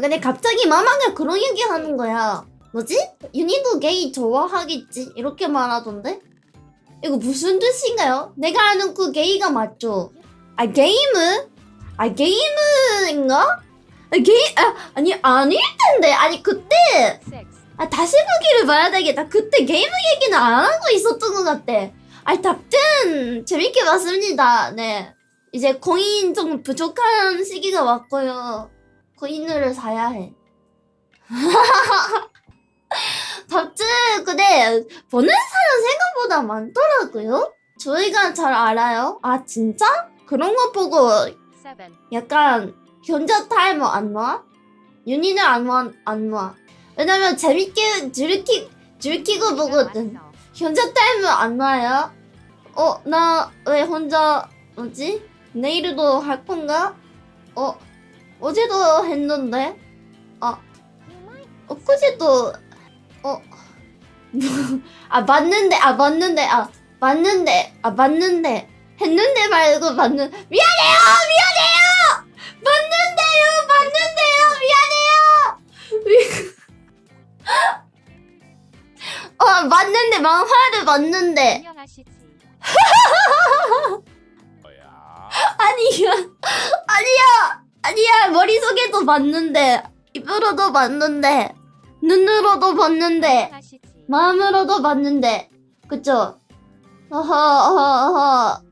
근데 갑자기 마마가 그런 얘기 하는 거야. 뭐지? 윤희도 게이 좋아하겠지? 이렇게 말하던데? 이거 무슨 뜻인가요? 내가 아는 그 게이가 맞죠? 아, 게임은? 아, 게임인가? 아, 게이, 아, 아니, 아닐 텐데. 아니, 그때, 아, 다시 보기를 봐야 되겠다. 그때 게임 얘기는 안 하고 있었던 것 같아. 아이, 답든 재밌게 봤습니다. 네. 이제 코인 좀 부족한 시기가 왔고요. 코인을 사야 해. 답든 근데 보는 사람 생각보다 많더라고요. 저희가 잘 알아요. 아 진짜? 그런 거 보고 약간 현자 타이머 안 와? 윤희는 안 와, 안 와. 왜냐면 재밌게 즐기, 즐기고 보거든. 현자 타이머 안 와요? 어, 나 왜 혼자, 뭐지? 내일도 할 건가? 어, 어제도 했는데? 아, 엊그제도, 어, 아, 맞는데, 아, 맞는데, 아, 맞는데, 아, 맞는데. 했는데 말고 맞는, 미안해요! 미안해요! 맞는데요! 맞는데요! 미안해요! 어, 맞는데, 망화를 맞는데. 아니야. 머릿속에도 봤는데. 입으로도 봤는데. 눈으로도 봤는데. 마음으로도 봤는데. 그쵸? 어허, 어허, 어허.